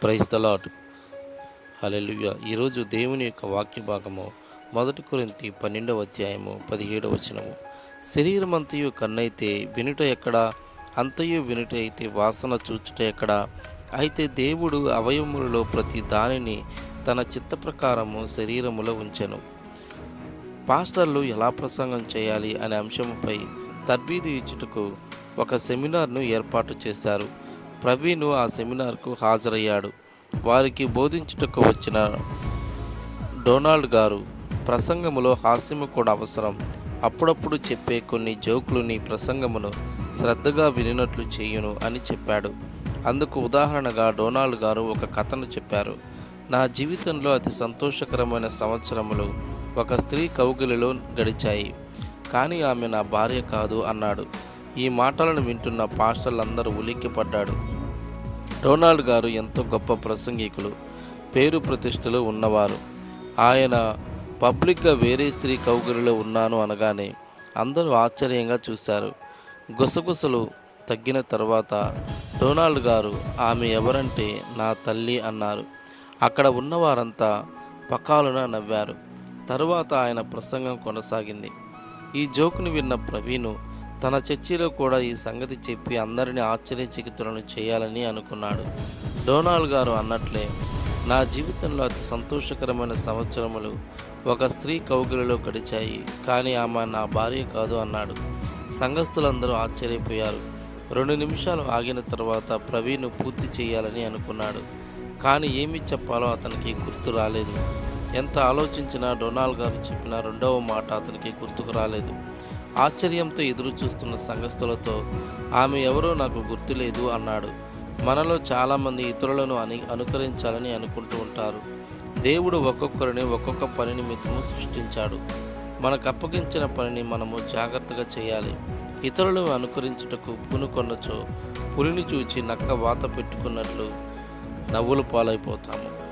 క్రైస్తలాట్ the ఈరోజు దేవుని యొక్క వాక్య భాగము మొదటి కొరింతి పన్నెండవ అధ్యాయము పదిహేడవ వచనము. శరీరమంతయు కన్నైతే వినుట ఎక్కడ? అంతయు వినుట అయితే వాసన చూచుట ఎక్కడ? అయితే దేవుడు అవయములలో ప్రతి దానిని తన చిత్త ప్రకారము శరీరములో ఉంచెను. పాస్టర్లు ఎలా ప్రసంగం చేయాలి అనే అంశంపై తర్బీదు ఇచ్చుటకు ఒక సెమినార్ను ఏర్పాటు చేశారు. ప్రవీణ్ ఆ సెమినార్కు హాజరయ్యాడు. వారికి బోధించుటకు వచ్చిన డొనాల్డ్ గారు ప్రసంగములో హాస్యము కూడా అవసరం. అప్పుడప్పుడు చెప్పే కొన్ని జోకులు నీ ప్రసంగమును శ్రద్ధగా వినినట్లు చేయును అని చెప్పాడు. అందుకు ఉదాహరణగా డొనాల్డ్ గారు ఒక కథను చెప్పారు. నా జీవితంలో అతి సంతోషకరమైన సంవత్సరములు ఒక స్త్రీ కౌగిలిలో గడిచాయి. కానీ ఆమె నా భార్య కాదు అన్నాడు. ఈ మాటలను వింటున్న పాస్టర్లందరూ ఉలిక్కిపడ్డాడు డొనాల్డ్ గారు ఎంతో గొప్ప ప్రసంగికులు పేరు ప్రతిష్టలు ఉన్నవారు. ఆయన పబ్లిక్గా వేరే స్త్రీ కౌగిలిలో ఉన్నాను అనగానే అందరూ ఆశ్చర్యంగా చూశారు. గుసగుసలు తగ్గిన తర్వాత డొనాల్డ్ గారు ఆమె ఎవరంటే నా తల్లి అన్నారు. అక్కడ ఉన్నవారంతా పకాలున నవ్వారు. తరువాత ఆయన ప్రసంగం కొనసాగింది. ఈ జోకును విన్న ప్రవీణు తన చర్చిలో కూడా ఈ సంగతి చెప్పి అందరినీ ఆశ్చర్యచకితులను చేయాలని అనుకున్నాడు. డోనాల్డ్ గారు అన్నట్లే నా జీవితంలో అతి సంతోషకరమైన సంవత్సరములు ఒక స్త్రీ కౌగిలిలో గడిచాయి కానీ ఆమె నా భార్య కాదు అన్నాడు. సంఘస్థులందరూ ఆశ్చర్యపోయారు. రెండు నిమిషాలు ఆగిన తర్వాత ప్రవీణ్ పూర్తి చేయాలని అనుకున్నాడు. కానీ ఏమి చెప్పాలో అతనికి గుర్తు రాలేదు. ఎంత ఆలోచించినా డొనాల్డ్ గారు చెప్పిన రెండవ మాట అతనికి గుర్తుకు రాలేదు. ఆశ్చర్యంతో ఎదురు చూస్తున్న సంఘస్థులతో ఆమె ఎవరో నాకు గుర్తులేదు అన్నాడు. మనలో చాలామంది ఇతరులను అని అనుకరించాలని అనుకుంటూ ఉంటారు. దేవుడు ఒక్కొక్కరిని ఒక్కొక్క పని నిమిత్తము సృష్టించాడు. మనకు అప్పగించిన పనిని మనము జాగ్రత్తగా చేయాలి. ఇతరులను అనుకరించుటకు పూనుకొన్నచో పులిని చూచి నక్క వాత పెట్టుకున్నట్లు నవ్వులు పాలైపోతాము.